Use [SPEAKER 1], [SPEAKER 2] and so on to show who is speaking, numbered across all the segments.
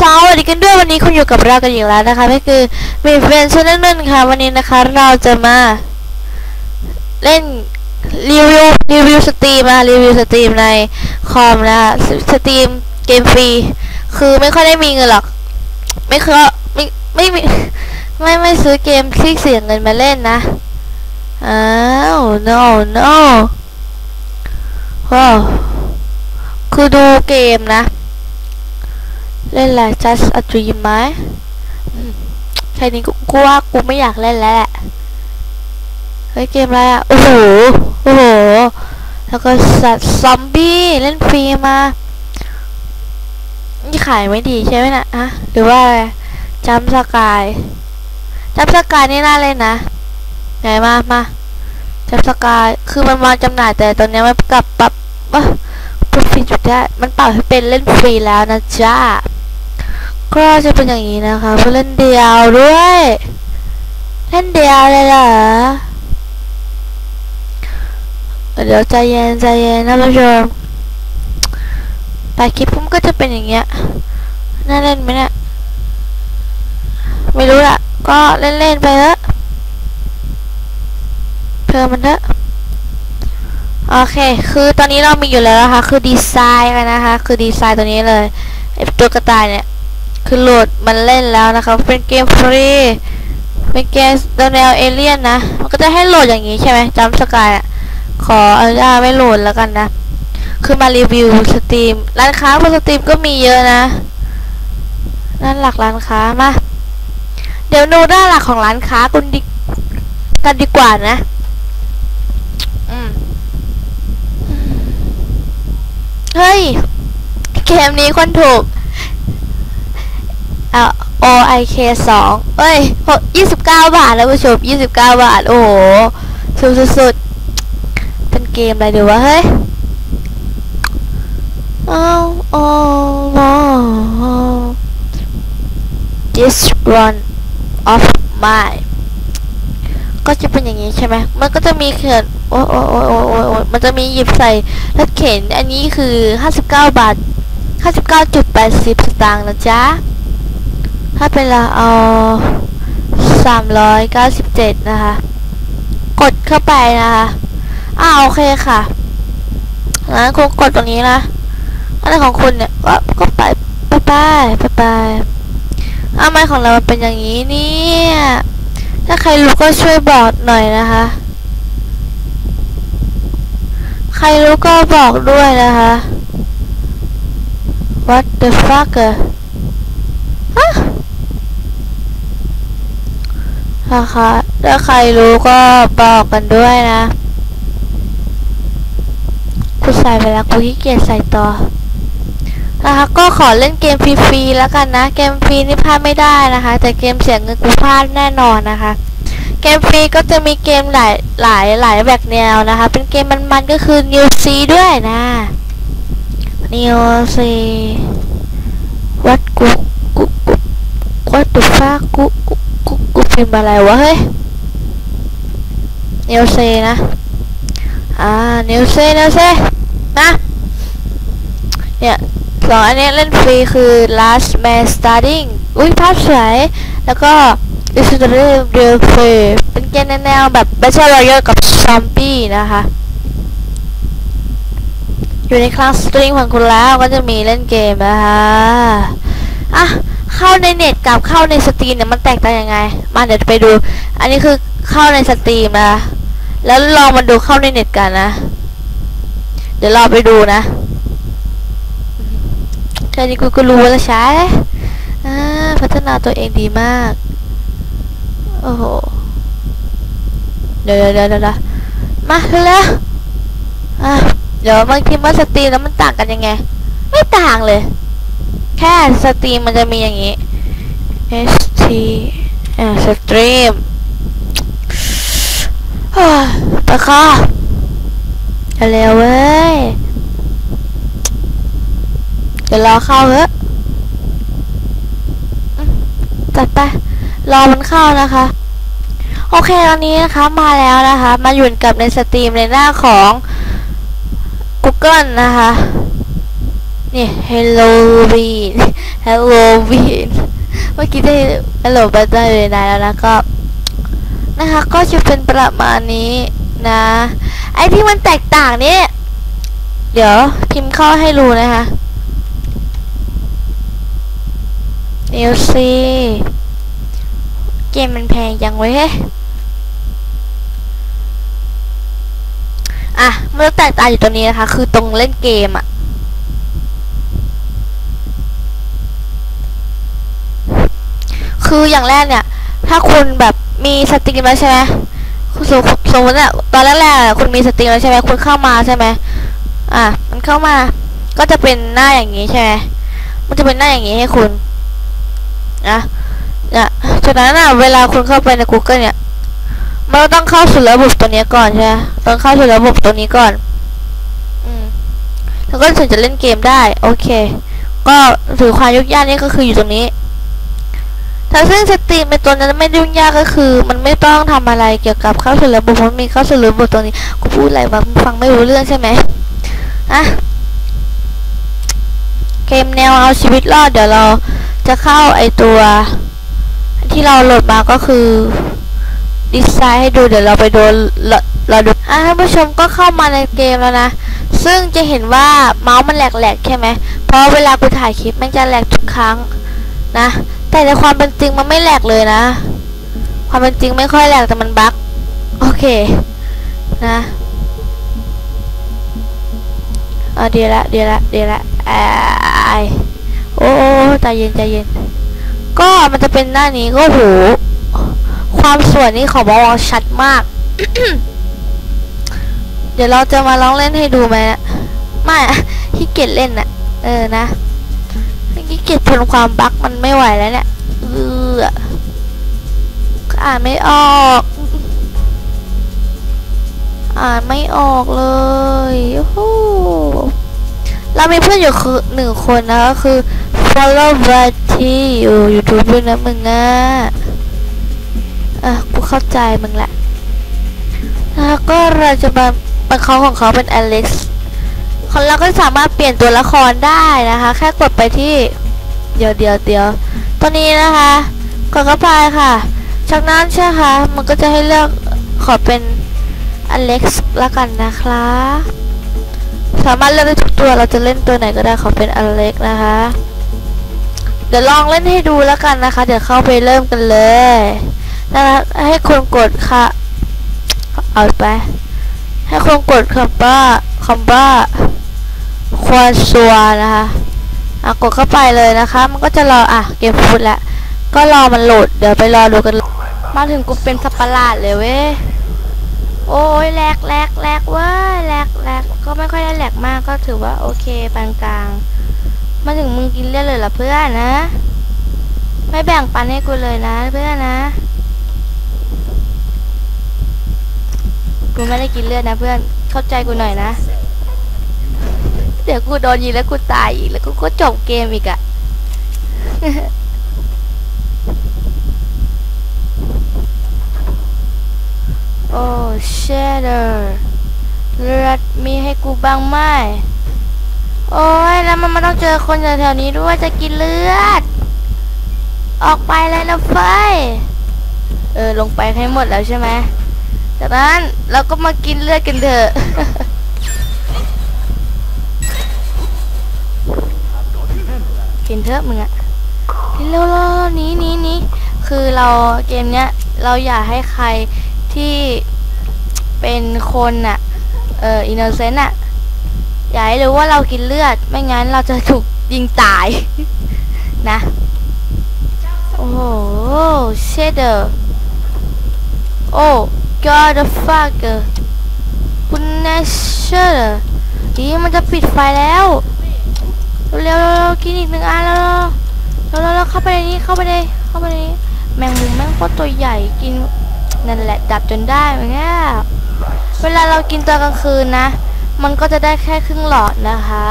[SPEAKER 1] สวัสดีกันด้วยวันนี้คุณอยู่กับเรากันอีกแล้วนะคะก็คือมีเฟรนชนนั่นค่ะ วันนี้นะคะเราจะมา เล่นรีวิวรีวิวสตรีมนะรีวิวสตรีมในคอมนะคะสตรีมเกมฟรีคือไม่ค่อยได้มีเงินหรอก ไม่เคยไม่ไม่ไม่ไม่ไม่ซื้อเกมที่เสียเงินมาเล่นนะอ้าว no no ว้าวคือดูเกมนะ เล่นแหละ just a dream ไหมแค่นี้กูว่ากูไม่อยากเล่นแล้วแหละ เฮ้ย เกมอะไรอะ โอ้โห โอ้โห แล้วก็สัตว์ซอมบี้ เล่นฟรีมา นี่ขายไม่ดีใช่ไหมนะอะหรือว่าอะไรจัมสกายจัมสกายนี่น่าเล่นนะไหนมามาจัมสกายคือมันมาจำหน่ายแต่ตอนนี้มันกลับปรับว่าพูดผิดจุดได้มันเปรับให้เป็นเล่นฟรีแล้วนะจ้า ก็จะเป็นอย่างนี้นะคะเพื่อเล่นเดียวด้วย เล่นเดียวเลยเหรอเดี๋ยวใจเย็นใจเย็นนะผู้ชมแต่คลิปผมก็จะเป็นอย่างเงี้ย น่าเล่นไหมเนี่ย ไม่รู้ละก็เล่นๆไปเถอะเพิ่มมันเถอะโอเค คือตอนนี้เรามีอยู่แล้วนะคะ คือดีไซน์กันนะคะ คือดีไซน์ตัวนี้เลยไอตัวกระต่ายเนี่ย คือโหลดมันเล่นแล้วนะคะเป็นเกมฟรีเป็นเกมแนวเอเลี่ยนนะ มันก็จะให้โหลดอย่างนี้ใช่ไหมจำสกายอะขออนุญาตไม่โหลดแล้วกันนะ คือมารีวิวสตรีม ร้านค้าบนสตรีมก็มีเยอะนะ นั่นหลักร้านค้ามา เดี๋ยวดูด้านหลักของร้านค้ากันดีกันดีกว่านะ อืม เฮ้ย เกมนี้คนถูก อ่า O I K สองเอ้ยหกยี่สิบเก้าบาทแล้วผู้ชมยี่สิบเก้าบาท โอ้โหสุดสุดๆ เป็นเกมอะไรดีวะ เฮ้ยอ้าโอ้โห this one of my ก็จะเป็นอย่างนี้ใช่ไหม มันก็จะมีเขียนโอ้โอ้โอ้โอ้โอ้โอ้มันจะมีหยิบใส่รถเข็น อันนี้คือ 59 บาท 59.80 สตางค์นะจ๊ะ ถ้าเป็นเราเอา 397 นะคะ กดเข้าไปนะคะอ่าโอเคค่ะงั้นคุณกดตรงนี้นะอะไรของคุณเนี่ยก็ก็ไปไปไปไปไปอ้าไม่ของเรามันเป็นอย่างนี้เนี่ยถ้าใครรู้ก็ช่วยบอกหน่อยนะคะ ใครรู้ก็บอกด้วยนะคะ What the fuck อะฮะ นะคะถ้าใครรู้ก็บอกกันด้วยนะกูใส่ไปแล้วกูขี้เกียจใส่ต่อนะคะก็ขอเล่นเกมฟรีๆแล้วกันนะ เกมฟรีนี่พลาดไม่ได้นะคะ แต่เกมเสียเงินกูพลาดแน่นอนนะคะ เกมฟรีก็จะมีเกมหลายหลายหลายแบบแนวนะคะ เป็นเกมมันๆก็คือ New C ด้วยนะ New C วัดกูกูกูวัดตัวฟ้ากูกู กูพิมพ์อะไรวะเฮ้ย New C นะ อ่า New C New C นะเนี่ยสองอันนี้เล่นฟรีคือ last man starting อุ้ยภาพสวยแล้วก็ is the real real free เป็นเกมแนวแบบ battle royale กับ zombie นะคะ อยู่ในคลาสสตรีมของคุณแล้วก็จะมีเล่นเกมนะคะอะ เข้าในเน็ตกับเข้าในสตรีมเนี่ยมันแตกต่างยังไง มาเดี๋ยวไปดู อันนี้คือเข้าในสตรีมนะแล้วลองมาดูเข้าในเน็ตกันนะ เดี๋ยวเรอไปดูนะแค่นี้กูก็รู้แล้วใช่พัฒนาตัวเองดีมาก โอ้โห เดี๋ยวเดี๋ยวเดี๋ยวเดี๋ยวมาแล้วอะเดี๋ยวบางทีมาสตรีมแล้วมันต่างกันยังไง ไม่ต่างเลย แค่สตรีมมันจะมีอย่างนี้ S T อ่าสตรีมไปค่ะเร็วเว้ย เดี๋ยวรอเข้าเถอะอืมจัดไปรอมันเข้านะคะ โอเคตอนนี้นะคะมาแล้วนะคะ มาอยู่กับในสตรีมในหน้าของ Google นะคะ นี่ Halloween Halloween เมื่อกี้ได้ Hello ไปได้เลยนะแล้วนะก็นะคะก็จะเป็นประมาณนี้นะ ไอ้ที่มันแตกต่างนี่เดี๋ยวพิมพ์เข้าให้รู้นะคะเดี๋ยวสิเกมมันแพงยังไว้ยเฮ้ยอะมันจะแตกต่างอยู่ตรงนี้นะคะ คือตรงเล่นเกมอะ คืออย่างแรกเนี่ย ถ้าคุณแบบมีสตรีมแล้วใช่ไหมสมสมมติอะตอนแรกๆคุณมีสตรีมแล้วใช่ไหมคุณเข้ามาใช่ไหมอะ มันเข้ามาก็จะเป็นหน้าอย่างนี้ใช่ไหมมันจะเป็นหน้าอย่างนี้ให้คุณนะเนี่ยจากนั้นอะเวลาคุณเข้าไปใน Google เนี่ยมันต้องเข้าสู่ระบบตัวนี้ก่อนใช่ไหมต้องเข้าสู่ระบบตัวนี้ก่อน อืมแล้วก็ถึงจะเล่นเกมได้ โอเค ก็ถือความยุ่งยากนี่ก็คืออยู่ตรงนี้ ถ้าซึ่งสตรีมเป็นตัวนั้นไม่ยุ่งยากก็คือ มันไม่ต้องทำอะไรเกี่ยวกับเข้าสู่ระบบมันมีเข้าสู่ระบบตรงนี้กูพูดอะไรวะฟังไม่รู้เรื่องใช่ไหมอะเกมแนวเอาชีวิตรอดเดี๋ยวเราจะเข้าไอตัว ที่เราโหลดมาก็คือดีไซน์ให้ดูเดี๋ยวเราไปดูเราดูอะท่านผู้ชมก็เข้ามาในเกมแล้วนะ ซึ่งจะเห็นว่าเมาส์มันแหลกๆใช่ไหมเพราะเวลากูถ่ายคลิปมันจะแหลกทุกครั้งนะ แต่ในความเป็นจริงมันไม่แหลกเลยนะ ความเป็นจริงไม่ค่อยแหลกแต่มันบั๊กโอเค นะเอาเดี๋ยวละเดี๋ยวละเดี๋ยวละไอโอ้ใจเย็นใจเย็น ก็มันจะเป็นหน้านี้ก็โหความสวยนี่ขอบอกว่าชัดมาก เดี๋ยวเราจะมาลองเล่นให้ดูไหมนะไม่ขี้เกียจเล่นน่ะเออนะ ขี้เกียจทนความบั๊กมันไม่ไหวแล้วเนี่ยเอออ่านไม่ออก อ่านไม่ออกเลยโอ้โหเรามีเพื่อนอยู่คือหนึ่งคนนะก็คือ follow b a t อยู่ YouTube ด้วยนะมึงอะอะกูเข้าใจมึงแหละแล้วก็เราจะมาเป็นเขาของเขาเป็นอเล็กซ์คนเราก็สามารถเปลี่ยนตัวละครได้นะคะ แค่กดไปที่ เดี๋ยวเดี๋ยวเดี๋ยวตัวนี้นะคะกดเข้าไปค่ะ จากนั้นใช่ค่ะ มันก็จะให้เลือกขอเป็นอเล็กซ์ละกันนะคะ สามารถเลือกได้ทุกตัวเราจะเล่นตัวไหนก็ได้ขอเป็นอเล็กซ์นะคะ เดี๋ยวลองเล่นให้ดูแล้วกันนะคะ เดี๋ยวเข้าไปเริ่มกันเลยนะคะให้คนกดค่ะ เอาไป ให้คนกดคำว่าคำว่าควาซัวนะคะ อะกดเข้าไปเลยนะคะ มันก็จะรออะเกมฟุตแล้วก็รอมันโหลดเดี๋ยวไปรอดูกัน มาถึงกูเป็นสัตว์ประหลาดเลยเว้ยโอ้ยแหลกแหลกแหลกเว้ยแหลกแหลกก็ไม่ค่อยได้แหลกมากก็ถือว่าโอเคปานกลาง มาถึงมึงกินเลือดเลยเหรอเพื่อนนะ ไม่แบ่งปันให้กูเลยนะเพื่อนนะกูไม่ได้กินเลือดนะเพื่อนเข้าใจกูหน่อยนะ เดี๋ยวกูโดนยิงแล้วกูตายอีกแล้วกูก็จบเกมอีกอะโอ้เชเดอร์เลือดมีให้กูบ้างไหมโอ้ยแล้วมันมาต้องเจอคนแถวๆนี้ด้วยจะกินเลือด ออกไปเลยนะไฟยเออลงไปให้หมดแล้วใช่ไหมจากนั้นเราก็มากินเลือดกันเถอะ กินเถอะมึงอะกินเร็วๆนี้นี้นี้คือเราเกมเนี้ยเราอยากให้ใครที่เป็นคนอะเอออินโนเซนต์อะอยากให้รู้ว่าเรากินเลือด ไม่งั้นเราจะถูกยิงตาย นะ โอ้โหเชเดอร์โอ้ God the fucker คุณเนเชอร์ดีมันจะปิดไฟแล้ว เร็วๆกินอีกหนึ่งอันแล้วเร็วๆเข้าไปในนี้เข้าไปในเข้าไปในนี้แมงมุมแม่งโคตรตัวใหญ่กินนั่นแหละดับจนได้เหมือนกันเวลาเรากินตอนกลางคืนนะ มันก็จะได้แค่ครึ่งหลอดนะคะ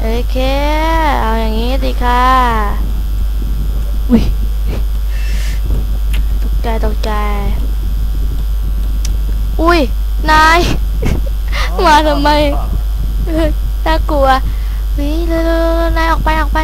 [SPEAKER 1] โอเค เอาอย่างนี้ดีค่ะอุ้ยตกใจตกใจ อุ้ยนาย มาทำไมน่ากลัว เฮ้ยเร็วๆๆๆนายออกไปออกไป